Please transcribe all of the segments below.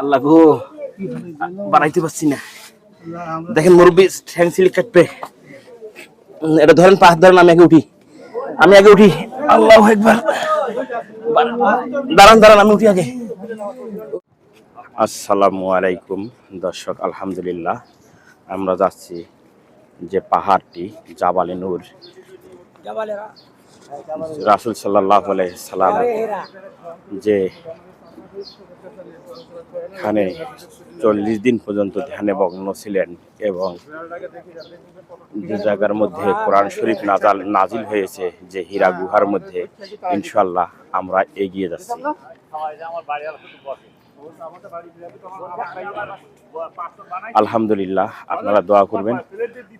আল্লাহ গো বাড়াইতে পারছি না। দেখেন মুরব্বী ঠ্যাং কাটবে। এটা ধরেন পাঁচ ধরেন, আমি আগে উঠি। আমি আগে উঠি। আল্লাহ একবার দাঁড়ান দাঁড়ান, আমি উঠি আগে। আসসালামু আলাইকুম, দর্শক, আলহামদুলিল্লাহ। আমরা যাচ্ছি যে পাহাড়টি, জাবালে নূর। রাসুল সাল্লাহ সাল্লাম যে এখানে চল্লিশ দিন পর্যন্ত ধ্যানে মগ্ন ছিলেন এবং যে জায়গার মধ্যে কোরআন শরীফ নাজাল নাজিল হয়েছে যে হীরা গুহার মধ্যে ইনশাল্লাহ আমরা এগিয়ে যাচ্ছি। আলহামদুলিল্লাহ, আপনারা দোয়া করবেন।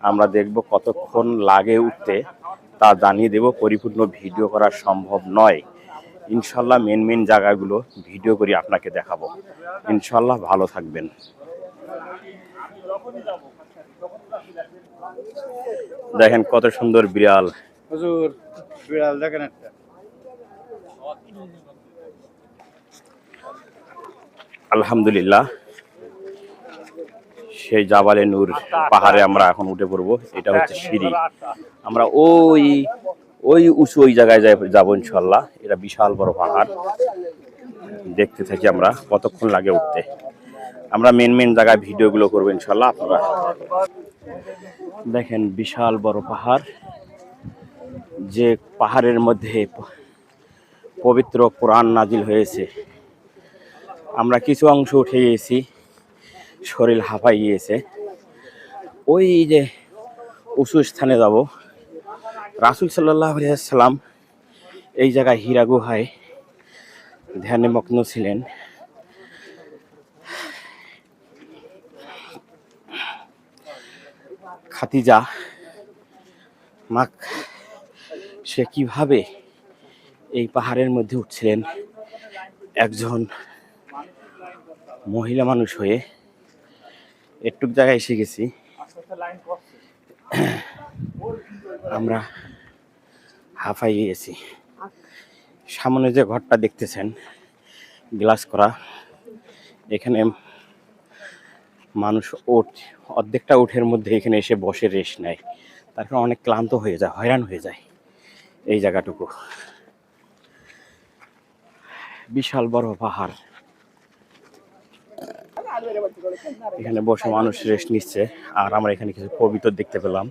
আমরা দেখব কতক্ষণ লাগে উঠতে, তা জানিয়ে দেব। পরিপূর্ণ ভিডিও করা সম্ভব নয়। ইনশাল্লাহ মেন মেন জায়গাগুলো ভিডিও করে আপনাকে দেখাবো। ইনশাল্লাহ ভালো থাকবেন। দেখেন কত সুন্দর বিড়াল। হুজুর বিড়াল দেখেন একটা। আলহামদুলিল্লাহ। সেই জাবালে নূর পাহাড়ে আমরা এখন উঠে পড়ব। এটা হচ্ছে সিঁড়ি। আমরা ওই ওই উঁচু ওই জায়গায় যাব ইনশাল্লাহ এটা বিশাল বড় পাহাড়। দেখতে থাকি আমরা, কতক্ষণ লাগে উঠতে। আমরা মেন মেন জায়গায় ভিডিওগুলো করব ইনশাল্লাহ আপনারা দেখেন বিশাল বড় পাহাড়। যে পাহাড়ের মধ্যে পবিত্র কোরআন নাজিল হয়েছে। আমরা কিছু অংশ উঠে গিয়েছি, শরীর হাঁপাই গিয়েছে। ওই যে উঁচু স্থানে যাব রাসুল সাল্লাহ সাল্লাম এই জায়গায় হীরা গুহায় ধ্যানে মগ্ন ছিলেন। খাতিজা মাক, সে কীভাবে এই পাহাড়ের মধ্যে উঠছিলেন? একজন মহিলা মানুষ হয়ে একটুক জায়গায় এসে গেছি। আমরা হাঁফাই গেছি সামনে যে ঘরটা দেখতেছেন গ্লাস করা এখানে মানুষ ওঠ অর্ধেকটা উঠের মধ্যে এখানে এসে বসে রেস্ট নেয়। তারপর অনেক ক্লান্ত হয়ে যায় হয়রান হয়ে যায় এই জায়গাটুকু। বিশাল বড় পাহাড়। এখানে বসে মানুষ রেস্ট নিচ্ছে আর আমরা এখানে কিছু পবিত্র দেখতে পেলাম।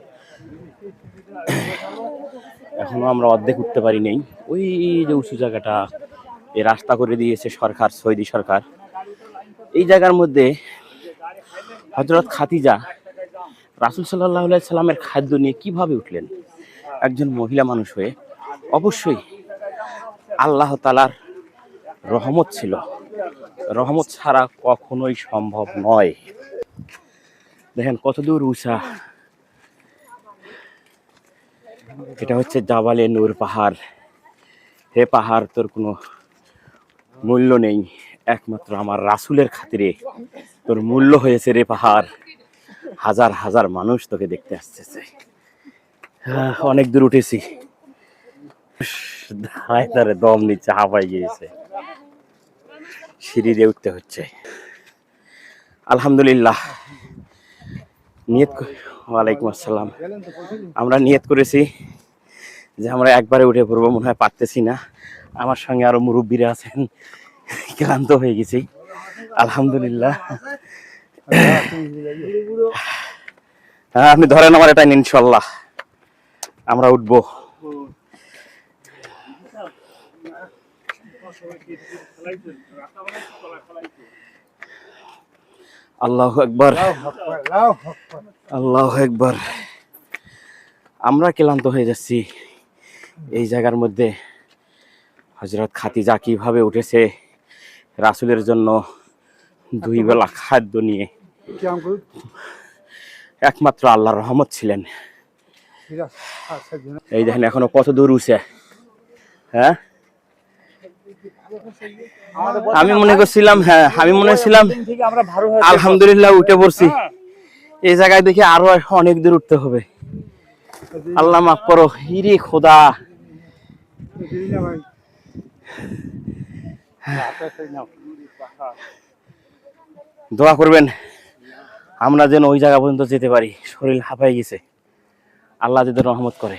এখনও আমরা অর্ধেক উঠতে পারি নেই। ওই যে উঁচু জায়গাটা এই রাস্তা করে দিয়েছে সরকার সৌদি সরকার। এই জায়গার মধ্যে হজরত খাতিজা রাসুল সাল্লাহ সাল্লামের খাদ্য নিয়ে কীভাবে উঠলেন? একজন মহিলা মানুষ হয়ে অবশ্যই আল্লাহ তালার রহমত ছিল। রহমত ছাড়া কখনোই সম্ভব নয়। দেখেন কত দূর উষা এটা হচ্ছে জাবালে নূর পাহাড়। হে পাহাড়, তোর কোনো মূল্য নেই। একমাত্র আমার রাসুলের খাতিরে তোর মূল্য হয়েছে রে পাহাড়। হাজার হাজার মানুষ তোকে দেখতে আসতেছে। অনেক দূর উঠেছি। দম নিচ্ছে হাঁপাই গিয়েছে। সিঁড়ি দিয়ে উঠতে হচ্ছে। আলহামদুলিল্লাহ। নিয়ত ওয়ালাইকুম আসসালাম। আমরা নিয়ত করেছি যে আমরা একবারে উঠে পড়ব, মনে হয় পারতেছি না। আমার সঙ্গে আরও মুরব্বীরা আছেন, ক্লান্ত হয়ে গেছি। আলহামদুলিল্লাহ। হ্যাঁ আপনি ধরেন আমার এটা ইনশাল্লাহ আমরা উঠবো। আল্লাহ একবার আল্লাহ একবার আমরা ক্লান্ত হয়ে যাচ্ছি এই জায়গার মধ্যে। হজরত খাতিজা কীভাবে উঠেছে রাসুলের জন্য দুই বেলা খাদ্য নিয়ে। একমাত্র আল্লাহর রহমত ছিলেন। এই দেখেন এখনও কত দূর উঠছে। হ্যাঁ? আমি মনে করছিলাম হ্যাঁ আমি মনে ছিলাম আলহামদুলিল্লাহ উঠে পড়ছি। এই জায়গায় দেখি আরও অনেক দূর উঠতে হবে। আল্লাহ মাফ করো হিরে খোদা। দোয়া করবেন, আমরা যেন ওই জায়গা পর্যন্ত যেতে পারি, শরীর হাঁপাই গেছে। আল্লাহ যদি রহমত করে।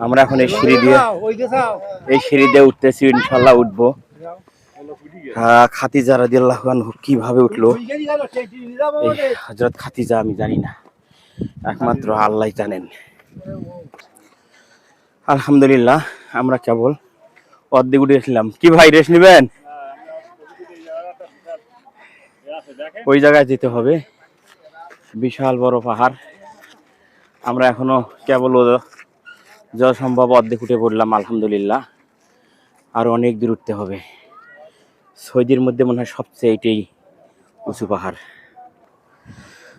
আমরা এখন এই সিঁড়ি দিয়ে এই সিঁড়ি দিয়ে উঠতেছি ইনশাল্লাহ উঠবো। আহ, খাতিজা রাদিয়াল্লাহু আনহু কীভাবে উঠল? হজরত খাতিজা আমি জানি না। একমাত্র আল্লাহ জানেন। আলহামদুলিল্লাহ আমরা কেবল অর্ধেক উঠে উঠেছিলাম কি ভাই রেস্ট নেবেন? ওই জায়গায় যেতে হবে। বিশাল বড় পাহাড়। আমরা এখনও কেবল যত সম্ভব, অর্ধেক উঠে পড়লাম, আলহামদুলিল্লাহ। আর অনেক দূর উঠতে হবে। সৌদির মধ্যে মনে হয় সবচেয়ে এটাই উঁচু পাহাড়।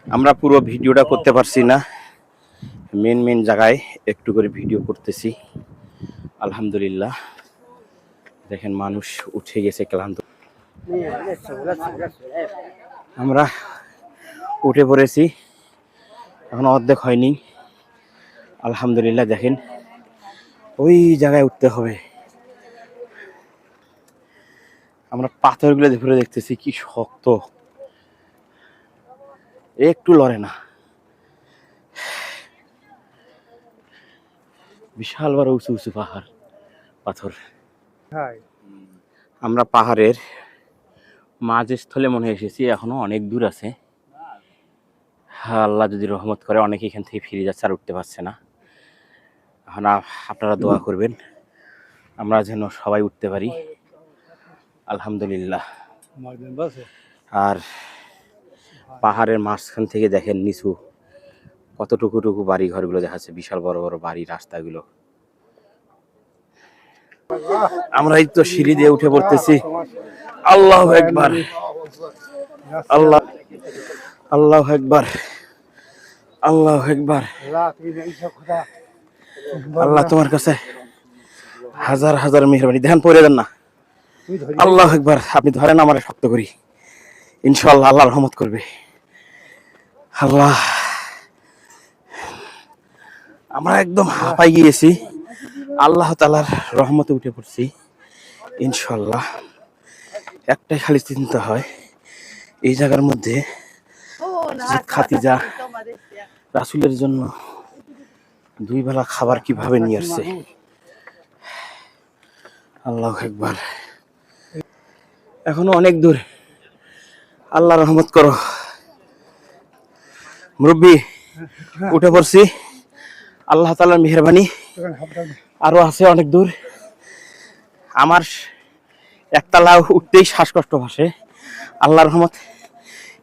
আমরা পুরো ভিডিওটা করতে পারছি না। মেন মেন জায়গায় একটু করে ভিডিও করতেছি। আলহামদুলিল্লাহ। দেখেন মানুষ উঠে গেছে ক্লান্ত। আমরা উঠে পড়েছি। এখন অর্ধেক হয়নি। আলহামদুলিল্লাহ, দেখেন। ওই জায়গায় উঠতে হবে। আমরা পাথরগুলো ঘুরে দেখতেছি কি শক্ত। একটু লড়ে না। বিশাল বড় উঁচু উঁচু পাহাড় পাথর। আমরা পাহাড়ের মাঝস্থলে মনে এসেছি এখনও অনেক দূর আছে। হ্যাঁ, আল্লাহ যদি রহমত করে অনেকে এখান থেকে ফিরে যাচ্ছে আর উঠতে পারছে না। আপনারা দোয়া করবেন। আমরা যেন সবাই উঠতে পারি। আলহামদুলিল্লাহ। আর পাহাড়ের মাঝখান থেকে দেখেন নিচু কতটুকু টুকু বাড়ি ঘরগুলো দেখা যাচ্ছে বিশাল বড় বড় বাড়ি রাস্তাগুলো। আমরা এই তো সিঁড়ি দিয়ে উঠে পড়তেছি। আল্লাহ একবার। আল্লাহ আল্লাহ একবার। আল্লাহ একবার। আল্লাহ তোমার কাছে হাজার হাজার মেহরবানি। ধ্যান পড়ে দেন না। আল্লাহ একবার আপনি ধরেন আমার শক্ত করি। ইনশাল্লাহ আল্লাহ রহমত করবে। আল্লাহ। আমরা একদম হাঁপাই গিয়েছি। আল্লাহ তালার রহমতে উঠে পড়ছি। ইনশাল্লাহ একটাই খালি চিন্তা হয় এই জায়গার মধ্যে খাতিজা। রাসুলের জন্য দুই বেলা খাবার কীভাবে নিয়ে আসছে? আল্লাহ একবার। এখনও অনেক দূর। আল্লাহ রহমত করো। মুরব্বী উঠে পড়ছি। আল্লাহ তালার মেহরবানি। আরও আছে অনেক দূর। আমার একতলা উঠতেই শ্বাসকষ্ট ভাসে। আল্লাহ রহমত।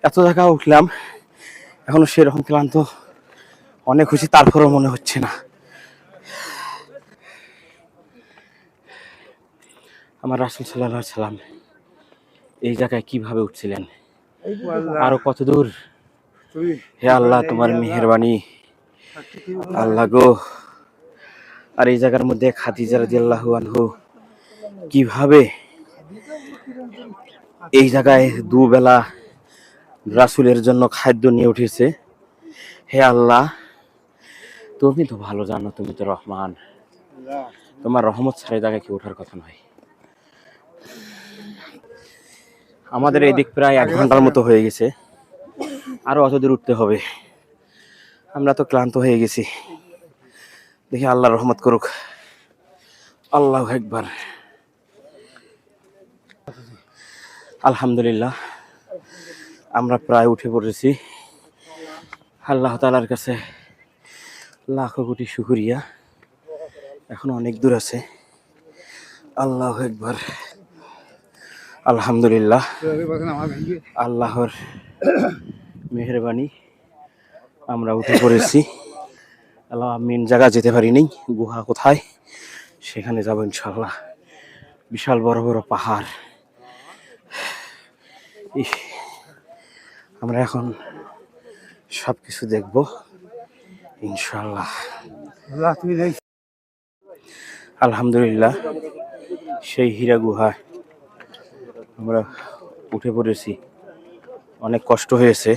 এত জায়গা উঠলাম। এখনও সেরকম ক্লান্ত। অনেক খুশি, তারপরেও মনে হচ্ছে না। আমার রাসুল সাল্লাহ সাল্লাম এই জায়গায় কীভাবে উঠছিলেন? আরও কত দূর? হে আল্লাহ, তোমার মেহরবানি। আল্লাহ গো, আর এই জায়গার মধ্যে খাদিজা রাদিয়াল্লাহু আনহু কীভাবে এই জায়গায় দুবেলা রাসুলের জন্য খাদ্য নিয়ে উঠেছে? হে আল্লাহ তুমি তো ভালো জানো, তুমি তো রহমান। তোমার রহমত ছাড়া জায়গায় কি ওঠার কথা নয়। আমাদের এদিক প্রায় এক ঘণ্টার মতো হয়ে গেছে। আরও অত দূর উঠতে হবে। আমরা তো ক্লান্ত হয়ে গেছি। দেখি আল্লাহ রহমত করুক। আল্লাহ একবার আলহামদুলিল্লাহ, আমরা প্রায় উঠে পড়েছি। আল্লাহ তালার কাছে লাখো কোটি শুকুরিয়া। এখন অনেক দূর আছে। আল্লাহ একবার আলহামদুলিল্লাহ। আল্লাহর মেহরবানি আমরা উঠে পড়েছি। আল্লাহ মেন জায়গা যেতে পারিনি গুহা কোথায়? সেখানে যাব ইনশাল্লাহ বিশাল বড় বড় পাহাড়। আমরা এখন সব কিছু দেখব। ইনশাল্লাহ আলহামদুলিল্লাহ সেই হীরা গুহায় আমরা উঠে পড়েছি। অনেক কষ্ট হয়েছে।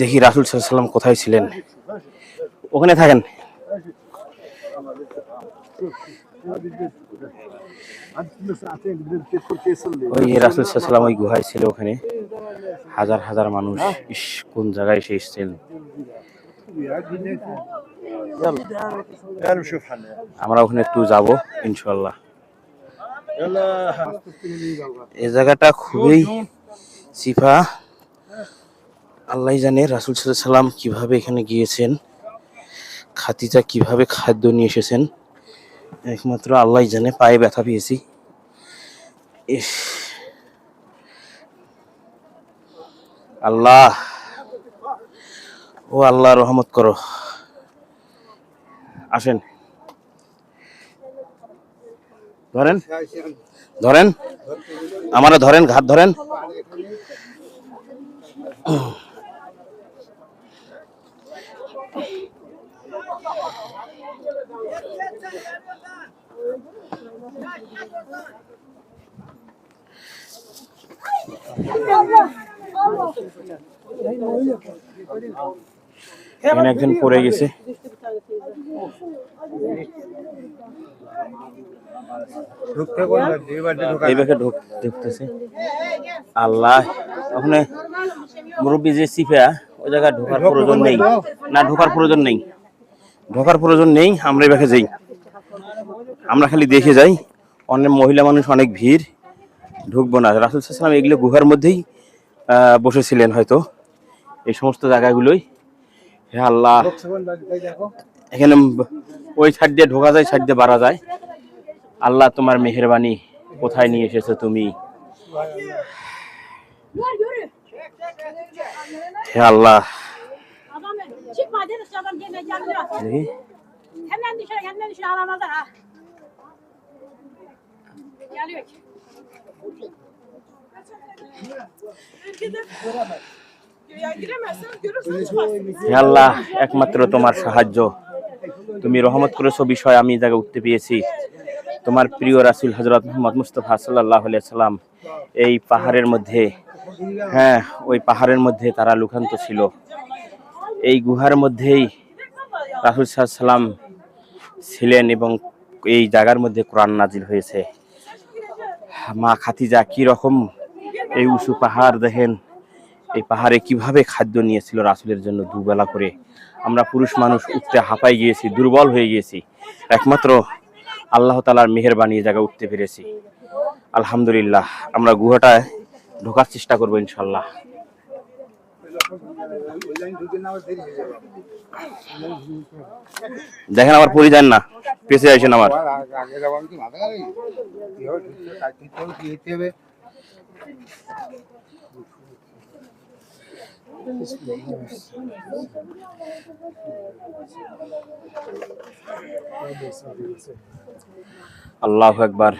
দেখি রাসুল সাল্লাম কোথায় ছিলেন? ওখানে থাকেন? ওই রাসুল সাল্লাম ওই গুহায় ছিল ওখানে। হাজার হাজার মানুষ ইস কোন জায়গায় এসে এসছেন? আমরা ওখানে একটু যাব ইনশাল্লাহ এই জায়গাটা খুবই সিফা। আল্লাহ জানে রাসুল সাল্লাম কীভাবে এখানে গিয়েছেন খাতিজা কীভাবে খাদ্য নিয়ে এসেছেন। একমাত্র আল্লাহ জানে, পায়ে ব্যথা পেয়েছি। আল্লাহ ও আল্লাহ রহমত করো। আসেন। ধরেন? ধরেন? আমারা ধরেন ঘাত ধরেন। এখানে একজন পড়ে গেছে। ঢুকতেছে। আল্লাহ ওখানে মুরব্বী যে সিফা ওই জায়গায় ঢোকার প্রয়োজন নেই। না ঢোকার প্রয়োজন নেই। ঢোকার প্রয়োজন নেই আমরা যাই। আমরা খালি দেখে যাই। অনেক মহিলা মানুষ অনেক ভিড়। ঢুকবো না। রাসুল সাল্লাম এগুলো গুহার মধ্যেই আহ, বসেছিলেন হয়তো। এই সমস্ত জায়গাগুলোই। হে আল্লাহ এখানে ওই সাইড দিয়ে ঢোকা যায় সাইড দিয়ে বাড়া যায় আল্লাহ তোমার মেহেরবানি কোথায় নিয়ে eseছো তুমি হে আল্লাহ. Geliyor ki. হে আল্লাহ একমাত্র তোমার সাহায্য। তুমি রহমত করেছ বিষয় আমি জায়গায় উঠতে পেয়েছি। তোমার প্রিয় রাসুল হজরত মোহাম্মদ মুস্তফা সাল্লাহ সাল্লাম এই পাহাড়ের মধ্যে হ্যাঁ ওই পাহাড়ের মধ্যে তারা লুকান্ত ছিল। এই গুহার মধ্যেই রাসুল সাল্লাম ছিলেন এবং এই জায়গার মধ্যে কোরআন নাজিল হয়েছে। মা খাতিজা কি রকম এই উঁচু পাহাড় দেখেন। এই পাহাড়ে কীভাবে খাদ্য নিয়েছিল রাসুলের জন্য দুবেলা করে? আমরা পুরুষ মানুষ উঠতে হাঁপাই গিয়েছি, দুর্বল হয়ে গিয়েছি। একমাত্র আল্লাহ তালার মেহেরবানি এই জায়গায় উঠতে পেরেছি। আলহামদুলিল্লাহ, আমরা গুহাটায় ঢোকার চেষ্টা করব ইনশাল্লাহ দেখেন আমার পরিধান না পেছে আসেন আমার। আল্লাহ একবার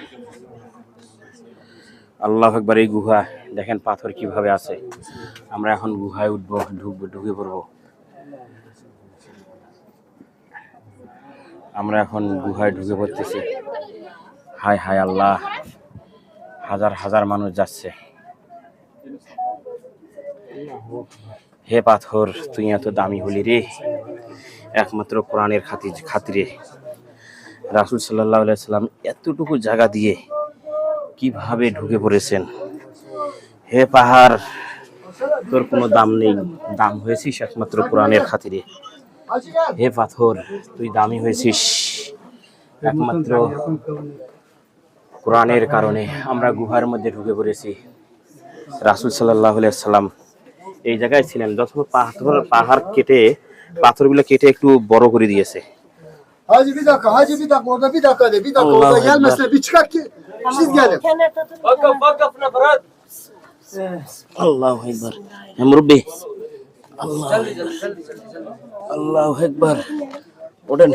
আল্লাহ একবার এই গুহা। দেখেন পাথর কীভাবে আছে। আমরা এখন গুহায় উঠবো ঢুকবো ঢুকে পড়ব। আমরা এখন গুহায় ঢুকে পড়তেছি। হায় হায় আল্লাহ। হাজার হাজার মানুষ যাচ্ছে। হে পাথর, তুই এত দামি হলি রে। একমাত্র কোরআনের খাতির খাতিরে। রাসুল সাল্লাহ সাল্লাম এতটুকু জায়গা দিয়ে কীভাবে ঢুকে পড়েছেন? হে পাহাড়, তোর কোনো দাম নেই। দাম হয়েছিস একমাত্র কোরআনের খাতিরে। হে পাথর, তুই দামি হয়েছিস। একমাত্র কোরআনের কারণে আমরা গুহার মধ্যে ঢুকে পড়েছি। রাসুল সাল্লাহ সাল্লাম এই জায়গায় ছিলেন। যখন পাথর পাহাড় কেটে পাথরগুলো কেটে একটু বড় করে দিয়েছে। Hacı bir dakika, hacı bir dakika orada bir dakika de, bir dakika Allah orada Allah. Bir çıkart ki siz gelin. আল্লাহ একবার মুরব্বী আল্লাহ আল্লাহ একবার ওঠেন।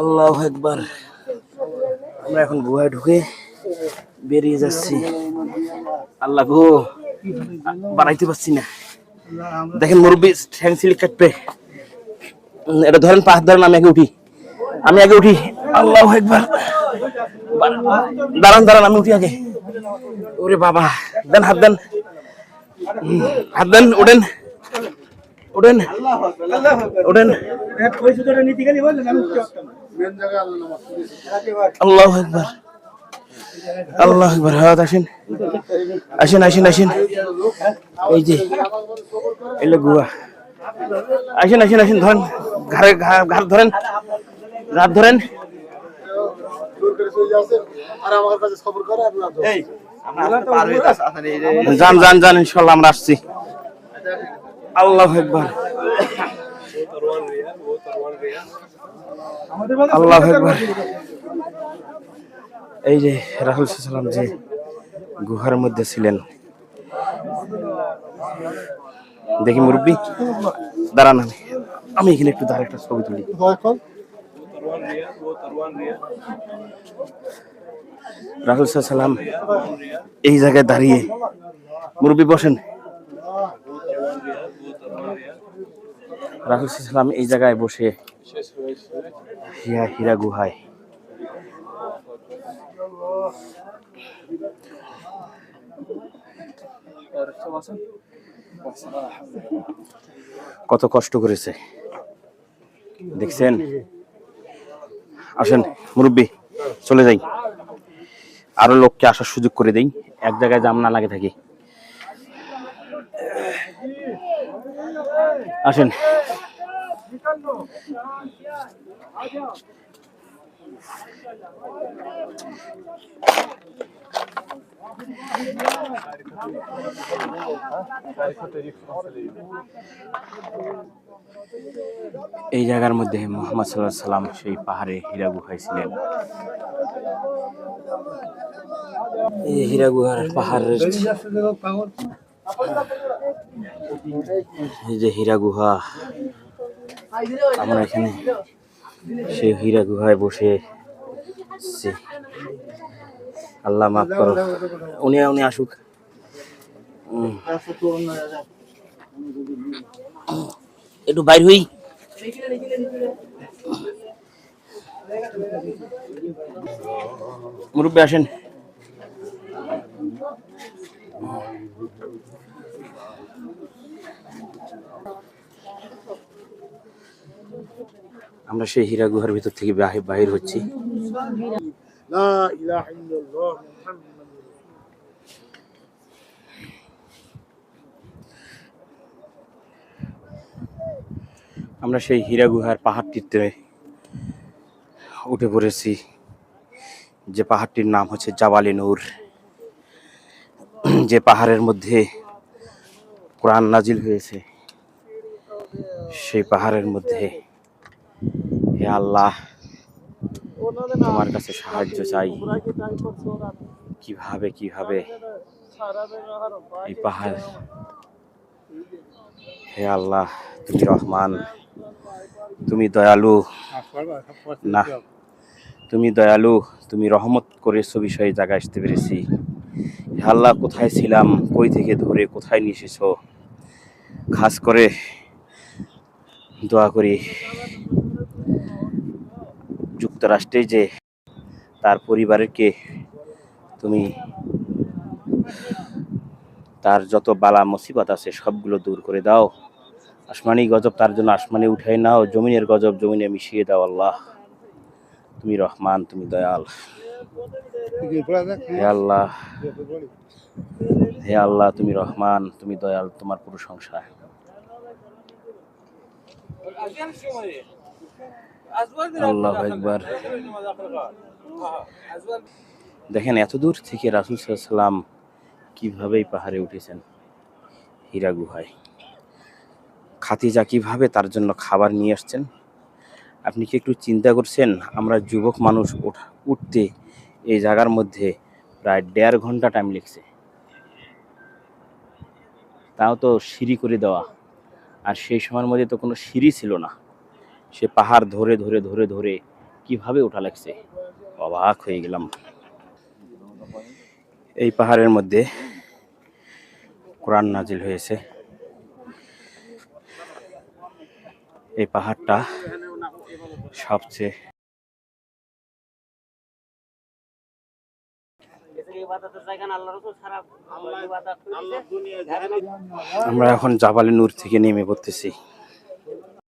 আল্লাহ একবার আমরা এখন গুহায় ঢুকে বেরিয়ে যাচ্ছি। আল্লাহ গো বাড়াইতে পারছি না। দেখেন মুরব্বী ঠ্যাং সিলি কাটবে। এটা ধরেন পাহাড় ধরেন আমি আগে উঠি। আমি আগে উঠি। আল্লাহ একবার দাঁড়ান দাঁড়ান আমি উঠি আগে। ওরে বাবা। দেন হাত দেন। হাত দেন ওঠেন। ওঠেন। ওঠেন। পয়সা নিতে গেলে বললেন আমি উঠতে পারতাম না। জায়গায় আল্লাহ নামাজ আল্লাহ একবার আল্লাহ হাত আসেন। আসেন আসেন আসেন। এই যে এলে গুয়া আসেন আসেন আসেন ধরেন। ঘাড়ে ধরেন ঘাড় ধরেন। আপনার যান যান যান ইনশাল্লাহ আমরা আসছি। আল্লাহ একবার আল্লাহ একবার এই যে রাহুল সাল্লাম যে গুহার মধ্যে ছিলেন। দেখি মুরব্বী, দাঁড়ান আমি। আমি এখানে একটু দাঁড়া একটা ছবি তুলি। রাহুল সাল্লাম এই জায়গায় দাঁড়িয়ে, মুরব্বী বসেন। রাহুল সাল্লাম এই জায়গায় বসে হিয়া হীরা গুহায় কত কষ্ট করেছে। দেখছেন? আসেন, মুরব্বী, চলে যাই। আরও লোককে আসার সুযোগ করে দেই। এক জায়গায় জাম না লাগে থাকি। আসেন। এই জায়গার মধ্যে মোহাম্মদ সাল্লাহ সাল্লাম সেই পাহাড়ে হীরা গুহায় ছিলেন এই হীরা গুহার পাহাড়ের এই যে হীরা গুহা, আমরা এখানে সেই হীরা গুহায় বসে। আল্লাহ মাফ করো উনি উনি আসুক। একটু বাইর হই মুরব্বী আসেন আমরা সেই হীরা গুহার ভিতর থেকে বাহি- বাহির হচ্ছি। আমরা সেই হীরা গুহার পাহাড়টিতে উঠে পড়েছি যে পাহাড়টির নাম হচ্ছে জাবালি নূর। যে পাহাড়ের মধ্যে কোরআন নাজিল হয়েছে সেই পাহাড়ের মধ্যে হে আল্লাহ তোমার কাছে সাহায্য চাই। কীভাবে কীভাবে? এই পাহাড়। হে আল্লাহ তুমি রহমান তুমি দয়ালু। না তুমি দয়ালু তুমি রহমত করেছ বিষয়ে জায়গায় আসতে পেরেছি। হে আল্লাহ কোথায় ছিলাম কই থেকে ধরে কোথায় নিয়ে এসেছ? খাস করে দোয়া করি। যুক্তরাষ্ট্রে যে তার পরিবারকে তুমি তার যত বালা মুসিবত আছে সবগুলো দূর করে দাও। আসমানি গজব তার জন্য আসমানে উঠাই নাও, জমিনের গজব জমিনে মিশিয়ে দাও আল্লাহ। তুমি রহমান, তুমি দয়াল। হে আল্লাহ হে আল্লাহ, তুমি রহমান, তুমি দয়াল, তোমার প্রশংসা আল্লাহ একবার দেখেন এত দূর থেকে রাসুল সাল্লাম কীভাবে পাহাড়ে উঠেছেন? হীরা গুহায়। খাতিজা কীভাবে তার জন্য খাবার নিয়ে আসছেন? আপনি কি একটু চিন্তা করছেন আমরা যুবক মানুষ ওঠা- উঠতে এই জায়গার মধ্যে প্রায় দেড় ঘণ্টা টাইম লেগছে। তাও তো সিঁড়ি করে দেওয়া। আর সেই সময়ের মধ্যে তো কোনো সিঁড়ি ছিল না। সে পাহাড় ধরে ধরে ধরে ধরে কীভাবে ওঠা লাগছে? অবাক হয়ে গেলাম। এই পাহাড়ের মধ্যে কোরআন নাজিল হয়েছে। এই পাহাড়টা সবচেয়ে আমরা এখন জাবালে নূর থেকে নেমে পড়তেছি।